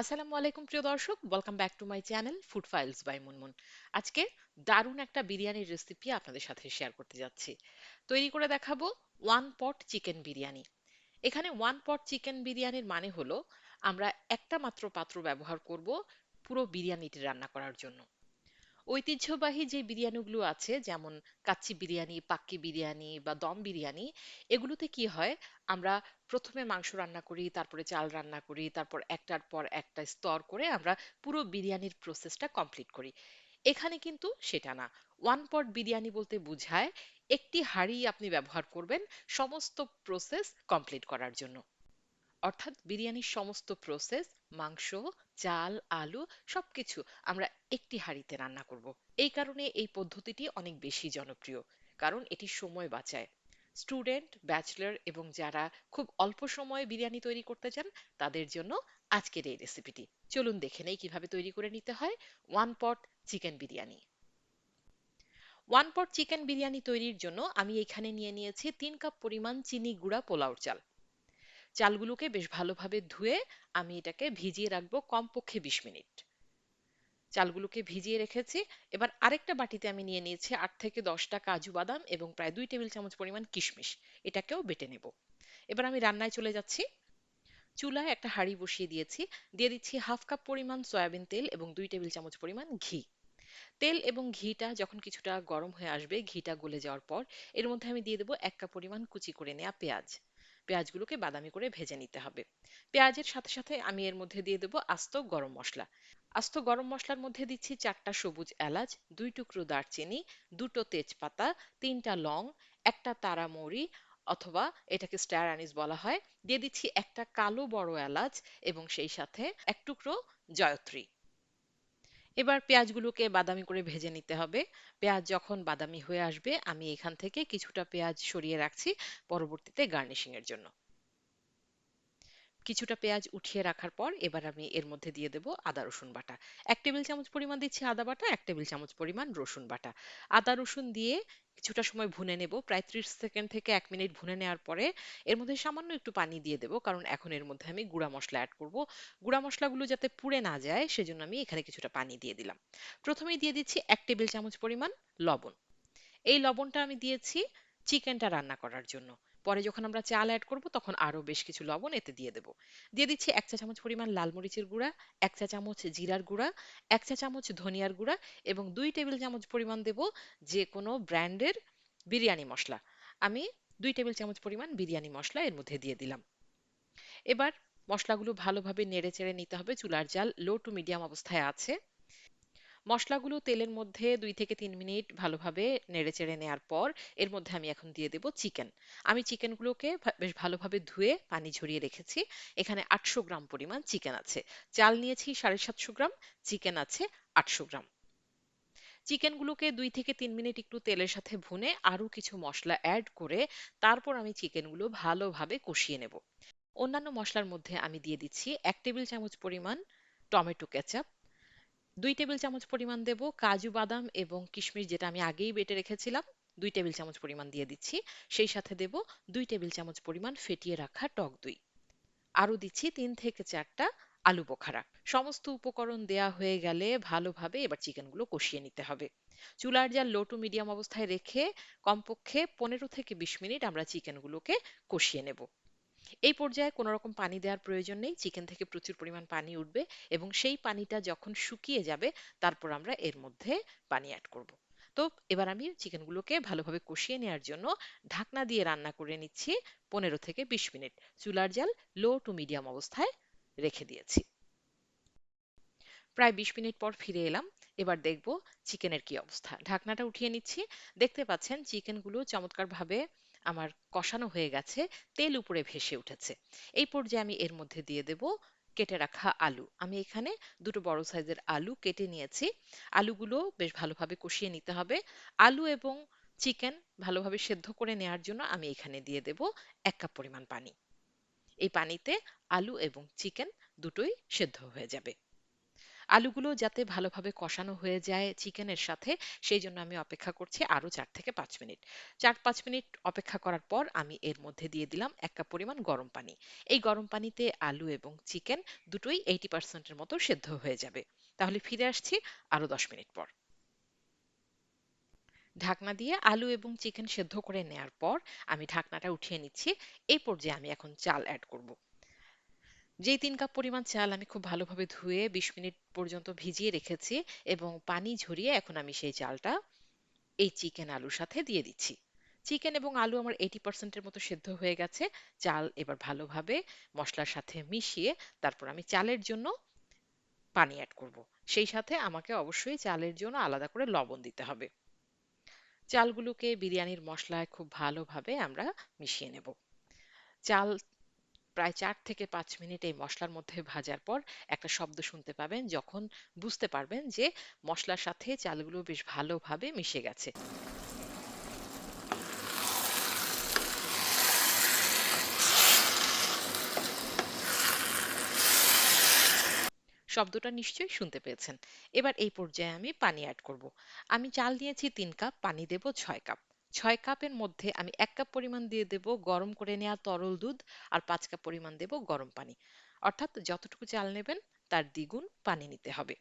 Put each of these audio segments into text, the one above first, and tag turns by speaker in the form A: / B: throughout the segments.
A: আসসালামু আলাইকুম, প্রিয় দর্শক। Welcome back to my channel food files by Munmun আজকে দারুণ একটা বিরিয়ানির রেসিপি আপনাদের সাথে শেয়ার করতে যাচ্ছি। তৈরি করে দেখাবো ওয়ান পট চিকেন বিরিয়ানি। এখানে ওয়ান পট চিকেন বিরিয়ানির মানে হলো, আমরা একটা মাত্র পাত্র ব্যবহার করব পুরো বিরিয়ানিটি রান্না করার জন্য। ঐতিহ্যবাহী যে বিরিয়ানিগুলো আছে, যেমন কাচ্চি বিরিয়ানি, পাক্কি বিরিয়ানি বা দম বিরিয়ানি, এগুলোতে কি হয়? আমরা প্রথমে মাংস রান্না করি, তারপরে চাল রান্না করি, তারপর একটার পর একটা স্তর করে আমরা পুরো বিরিয়ানির প্রসেসটা কমপ্লিট করি। এখানে কিন্তু সেটা না। ওয়ান পট বিরিয়ানি বলতে বোঝায়, একটি হাঁড়ি আপনি ব্যবহার করবেন, সমস্ত প্রসেস কমপ্লিট করার জন্য। অর্থাৎ বিরিয়ানির সমস্ত প্রসেস মাংস, চাল, আলু, সবকিছু আমরা একটি হাঁড়িতে রান্না করব। এই কারণে এই পদ্ধতিটি অনেক বেশি জনপ্রিয়, কারণ এটি সময় বাঁচায়। স্টুডেন্ট, ব্যাচেলর এবং যারা খুব অল্প সময়ে বিরিয়ানি তৈরি করতে চান, তাদের জন্য আজকের এই রেসিপিটি চলুন দেখে নেই কীভাবে তৈরি করে নিতে হয়। One pot chicken biryani. One pot chicken biryani তৈরির জন্য আমি এখানে নিয়ে নিয়েছি তিন কাপ পরিমাণ চিনি গুঁড়া পোলাওর চাল। চালগুলোকে বেশ ভালোভাবে ধুয়ে আমি এটাকে ভিজিয়ে রাখব কমপক্ষে বিশ মিনিট। চালগুলোকে ভিজিয়ে রেখেছি। এবার আরেকটা বাটিতে আমি নিয়ে নিয়েছি আট থেকে দশটা কাজু বাদাম এবং প্রায় দুই টেবিল চামচ পরিমাণ কিশমিশ। এটাকেও বেটে নেব। এবার আমি রান্নায় চলে যাচ্ছি। চুলায় একটা হাঁড়ি বসিয়ে দিয়েছি। দিয়ে দিচ্ছি হাফ কাপ পরিমাণ সয়াবিন তেল এবং দুই টেবিল চামচ পরিমাণ ঘি। তেল এবং ঘিটা যখন কিছুটা গরম হয়ে আসবে, ঘিটা গলে যাওয়ার পর এর মধ্যে আমি দিয়ে দেবো এক কাপ পরিমাণ কুচি করে নেওয়া পেঁয়াজ। পেঁয়াজগুলোকে বাদামি করে ভেজে নিতে হবে। পেঁয়াজের সাথে সাথে আমি এর মধ্যে দিয়ে দেবো আস্ত গরম মশলা। আস্ত গরম মশলার মধ্যে দিচ্ছি চারটা সবুজ এলাচ, দুই টুকরো দারচিনি, দুটো তেজপাতা, তিনটা লং, একটা তারামৌরি অথবা এটাকে স্টার আনিস বলা হয়। দিয়ে দিচ্ছি একটা কালো বড় এলাচ এবং সেই সাথে এক টুকরো জয়ত্রী। এবার পেঁয়াজগুলোকে বাদামি করে ভেজে নিতে হবে। পেঁয়াজ যখন বাদামি হয়ে আসবে, আমি এখান থেকে কিছুটা পেঁয়াজ সরিয়ে রাখছি পরবর্তীতে গার্নিশিং এর জন্য। কিছুটা পেঁয়াজ উঠিয়ে রাখার পর এবার আমি এর মধ্যে দিয়ে দেব আদা, রসুন বাটা। এক টেবিল চামচ পরিমাণ দিচ্ছি আদা বাটা, এক টেবিল চামচ পরিমাণ রসুন বাটা। আদা, রসুন দিয়ে কিছুটা সময় ভুনে নেব। প্রায় ত্রিশ সেকেন্ড থেকে এক মিনিট ভুনে নেওয়ার পরে এর মধ্যে সামান্য একটু পানি দিয়ে দেব, কারণ এখন এর মধ্যে আমি গুঁড়া মশলা অ্যাড করব। গুঁড়া মশলাগুলো যাতে পুড়ে না যায়, সেজন্য আমি এখানে কিছুটা পানি দিয়ে দিলাম। প্রথমেই দিয়ে দিচ্ছি এক টেবিল চামচ পরিমাণ লবণ। এই লবণটা আমি দিয়েছি চিকেনটা রান্না করার জন্য। পরে যখন আমরা চাল অ্যাড করব, তখন আরও বেশ কিছু লবণ এতে দিয়ে দেব। দিয়ে দিচ্ছি এক চা চামচ পরিমাণ লাল মরিচের গুঁড়া, এক চা চামচ জিরার গুঁড়া, এক চা চামচ ধনিয়ার গুঁড়া এবং দুই টেবিল চামচ পরিমাণ দেব যে কোনো ব্র্যান্ডের বিরিয়ানি মশলা। আমি দুই টেবিল চামচ পরিমাণ বিরিয়ানি মশলা এর মধ্যে দিয়ে দিলাম। এবার মশলাগুলো ভালোভাবে নেড়ে চেড়ে নিতে হবে। চুলার জাল লো টু মিডিয়াম অবস্থায় আছে। মশলাগুলো তেলের মধ্যে দুই থেকে তিন মিনিট ভালোভাবে নেড়েচেড়ে নেওয়ার পর এর মধ্যে আমি এখন দিয়ে দেব চিকেন। আমি চিকেনগুলোকে বেশ ভালোভাবে ধুয়ে পানি ঝরিয়ে রেখেছি। এখানে আটশো গ্রাম পরিমাণ চিকেন আছে। চাল নিয়েছি সাড়ে সাতশো গ্রাম, চিকেন আছে আটশো গ্রাম। চিকেনগুলোকে দুই থেকে তিন মিনিট একটু তেলের সাথে ভুনে আরও কিছু মশলা অ্যাড করে তারপর আমি চিকেনগুলো ভালোভাবে কষিয়ে নেব। অন্যান্য মশলার মধ্যে আমি দিয়ে দিচ্ছি এক টেবিল চামচ পরিমাণ টমেটো কেচাপ দুই টেবিল চামচ পরিমাণ দেব কাজু বাদাম এবং কিশমিশ যেটা আমি আগেই বেটে রেখেছিলাম। দুই টেবিল চামচ পরিমাণ দিয়ে দিচ্ছি। সেই সাথে দেব দুই টেবিল চামচ পরিমাণ ফেটিয়ে রাখা টক দই। আরও দিচ্ছি তিন থেকে চারটা আলু বোখারা। সমস্ত উপকরণ দেয়া হয়ে গেলে ভালোভাবে এবার চিকেনগুলো কষিয়ে নিতে হবে। চুলার জাল লো টু মিডিয়াম অবস্থায় রেখে কমপক্ষে পনেরো থেকে বিশ মিনিট আমরা চিকেনগুলোকে কষিয়ে নেব। এই পর্যায়ে কোনো রকম পানি দেওয়ার প্রয়োজন নেই। চিকেন থেকে প্রচুর পরিমাণ পানি উঠবে এবং সেই পানিটা যখন শুকিয়ে যাবে, তারপর আমরা এর মধ্যে পানি অ্যাড করব। তো এবার আমি চিকেনগুলোকে ভালোভাবে কষিয়ে নেওয়ার জন্য ঢাকনা দিয়ে রান্না করে নিচ্ছি পনেরো থেকে বিশ মিনিট। চুলার জাল লো টু মিডিয়াম অবস্থায় রেখে দিয়েছি। প্রায় বিশ মিনিট পর ফিরে এলাম। এবার দেখব চিকেনের কি অবস্থা। ঢাকনাটা উঠিয়ে নিচ্ছি। দেখতে পাচ্ছেন, চিকেনগুলো চমৎকারভাবে আমার কষানো হয়ে গেছে, তেল উপরে ভেসে উঠেছে। এই পর্যায়ে আমি এর মধ্যে দিয়ে দেব কেটে রাখা আলু। আমি এখানে দুটো বড় সাইজের আলু কেটে নিয়েছি। আলুগুলো বেশ ভালোভাবে কষিয়ে নিতে হবে। আলু এবং চিকেন ভালোভাবে সেদ্ধ করে নেওয়ার জন্য আমি এখানে দিয়ে দেব এক কাপ পরিমাণ পানি। এই পানিতে আলু এবং চিকেন দুটোই সেদ্ধ হয়ে যাবে। আলুগুলো যাতে ভালোভাবে কষানো হয়ে যায় চিকেনের সাথে, সেই জন্য আমি অপেক্ষা করছি আরও চার থেকে পাঁচ মিনিট। চার পাঁচ মিনিট অপেক্ষা করার পর আমি এর মধ্যে দিয়ে দিলাম এক কাপ পরিমাণ গরম পানি। এই গরম পানিতে আলু এবং চিকেন দুটোই এইটি পার্সেন্টের মতো সেদ্ধ হয়ে যাবে। তাহলে ফিরে আসছি আরও দশ মিনিট পর। ঢাকনা দিয়ে আলু এবং চিকেন সেদ্ধ করে নেয়ার পর আমি ঢাকনাটা উঠিয়ে নিচ্ছি। এই পর্যায়ে আমি এখন চাল অ্যাড করব। যেই তিন কাপ পরিমাণ চাল আমি খুব ভালোভাবে ধুয়ে বিশ মিনিট পর্যন্ত ভিজিয়ে রেখেছি এবং পানি ঝরিয়ে এখন আমি সেই চালটা এই চিকেন আলুর সাথে দিয়ে দিচ্ছি। চিকেন এবং আলু আমার এইটি পার্সেন্টের মতো সেদ্ধ হয়ে গেছে। চাল এবার ভালোভাবে মশলার সাথে মিশিয়ে তারপর আমি চালের জন্য পানি অ্যাড করব। সেই সাথে আমাকে অবশ্যই চালের জন্য আলাদা করে লবণ দিতে হবে। চালগুলোকে বিরিয়ানির মশলায় খুব ভালোভাবে আমরা মিশিয়ে নেব। চাল প্রায় চার থেকে পাঁচ মিনিট এই মশলার মধ্যে ভাজার পর একটা শব্দ শুনতে পাবেন যখন বুঝতে পারবেন যে মশলার সাথে চালগুলো বেশ ভালোভাবে মিশে গেছে। শব্দটা নিশ্চয়ই শুনতে পেয়েছেন। এবার এই পর্যায়ে আমি পানি অ্যাড করব। আমি চাল নিয়েছি তিন কাপ, পানি দেব ছয় কাপ। ছয় কাপের মধ্যে আমি এক কাপ পরিমাণ দিয়ে দেব গরম করে নেওয়া তরল দুধ আর পাঁচ কাপ পরিমাণ দেব গরম পানি। অর্থাৎ যতটুকু চাল নেবেন তার দ্বিগুণ পানি নিতে হবে।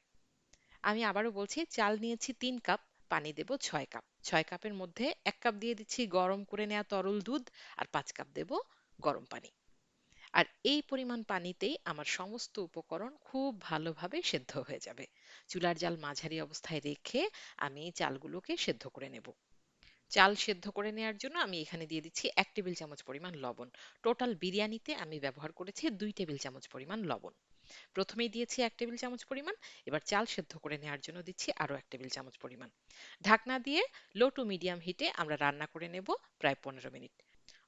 A: আমি আবারও বলছি, চাল নিয়েছি তিন কাপ, পানি দেব ছয় কাপ। ছয় কাপের মধ্যে এক কাপ দিয়ে দিচ্ছি গরম করে নেওয়া তরল দুধ আর পাঁচ কাপ দেব গরম পানি। আর এই পরিমাণ পানিতেই আমার সমস্ত উপকরণ খুব ভালোভাবে সেদ্ধ হয়ে যাবে। চুলার জাল মাঝারি অবস্থায় রেখে আমি চালগুলোকে সেদ্ধ করে নেব। চাল সেদ্ধ করে নেওয়ার জন্য আমি এখানে দিয়ে দিচ্ছি এক টেবিল চামচ পরিমাণ লবণ। টোটাল বিরিয়ানিতে আমি ব্যবহার করেছি দুই টেবিল চামচ পরিমাণ লবণ। প্রথমেই দিয়েছি এক টেবিল চামচ পরিমাণ, এবার চাল সেদ্ধ করে নেওয়ার জন্য দিচ্ছি আরও এক টেবিল চামচ পরিমাণ। ঢাকনা দিয়ে লো টু মিডিয়াম হিটে আমরা রান্না করে নেব প্রায় পনেরো মিনিট।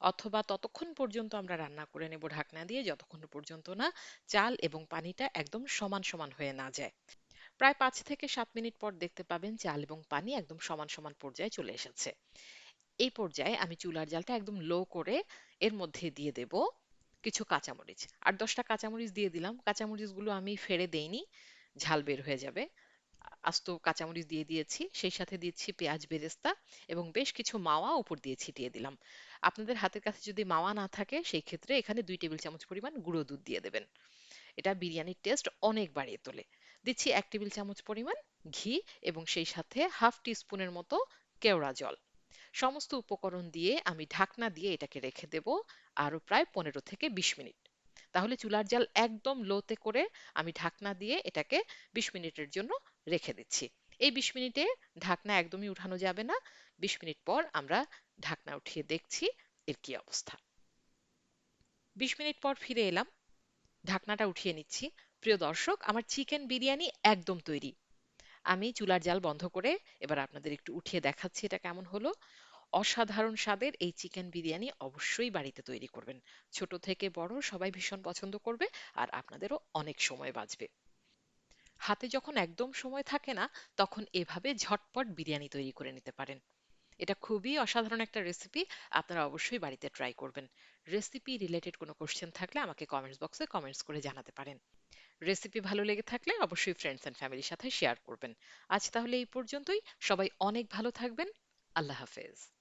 A: অথবা ততক্ষণ পর্যন্ত আমরা রান্না করে নেব ঢাকনা দিয়ে, যতক্ষণ পর্যন্ত না চাল এবং পানিটা একদম সমান সমান হয়ে না যায়। প্রায় পাঁচ থেকে সাত মিনিট পর দেখতে পাবেন চাল এবং পানি একদম সমান সমান পর্যায়ে চলে এসেছে। এই পর্যায়ে আমি চুলার জালটা একদম লো করে এর মধ্যে দিয়ে দেব কিছু কাঁচামরিচ। আর দশটা কাঁচামরিচ দিয়ে দিলাম। কাঁচামরিচগুলো আমি ফেড়ে দেইনি, ঝাল বের হয়ে যাবে। আস্ত কাঁচামরিচ দিয়ে দিয়েছি, সেই সাথে দিয়েছি পেঁয়াজ বেরেস্তা এবং বেশ কিছু মাওয়া উপর দিয়ে ছিটিয়ে দিলাম। আপনাদের হাতের কাছে যদি মাওয়া না থাকে, সেই ক্ষেত্রে এখানে দুই টেবিল চামচ পরিমাণ গুঁড়ো দুধ দিয়ে দেবেন। এটা বিরিয়ানির টেস্ট অনেক বাড়িয়ে তোলে। দিচ্ছি এক টেবিল চামচ পরিমাণ ঘি এবং সেই সাথে হাফ টি স্পুনের মতো কেওড়া জল। সমস্ত উপকরণ দিয়ে আমি ঢাকনা দিয়ে এটাকে রেখে দেব আরও প্রায় পনেরো থেকে বিশ মিনিট। তাহলে চুলার জাল একদম লোতে করে আমি ঢাকনা দিয়ে এটাকে বিশ মিনিটের জন্য রেখে দিচ্ছি। এই বিশ মিনিটে ঢাকনা একদমই উঠানো যাবে না। বিশ মিনিট পর আমরা ঢাকনা উঠিয়ে দেখছি এর কি অবস্থা। বিশ মিনিট পর ফিরে এলাম। ঢাকনাটা উঠিয়ে নিচ্ছি। প্রিয় দর্শক, আমার চিকেন বিরিয়ানি একদম তৈরি। আমি চুলার জাল বন্ধ করে এবার আপনাদের একটু উঠিয়ে দেখাচ্ছি এটা কেমন হলো। অসাধারণ স্বাদের এই চিকেন বিরিয়ানি অবশ্যই বাড়িতে তৈরি করবেন। ছোট থেকে বড় সবাই ভীষণ পছন্দ করবে আর আপনাদেরও অনেক সময় বাঁচবে। হাতে যখন একদম সময় থাকে না, তখন এভাবে ঝটপট বিরিয়ানি তৈরি করে নিতে পারেন। এটা খুবই অসাধারণ একটা রেসিপি আপনারা অবশ্যই বাড়িতে ট্রাই করবেন। রেসিপি রিলেটেড কোনো কোশ্চেন থাকলে আমাকে কমেন্টস বক্সে কমেন্টস করে জানাতে পারেন। রেসিপি ভালো লেগে থাকলে অবশ্যই ফ্রেন্ডস অ্যান্ড ফ্যামিলির সাথে শেয়ার করবেন। আজ তাহলে এই পর্যন্তই। সবাই অনেক ভালো থাকবেন। আল্লাহ হাফেজ।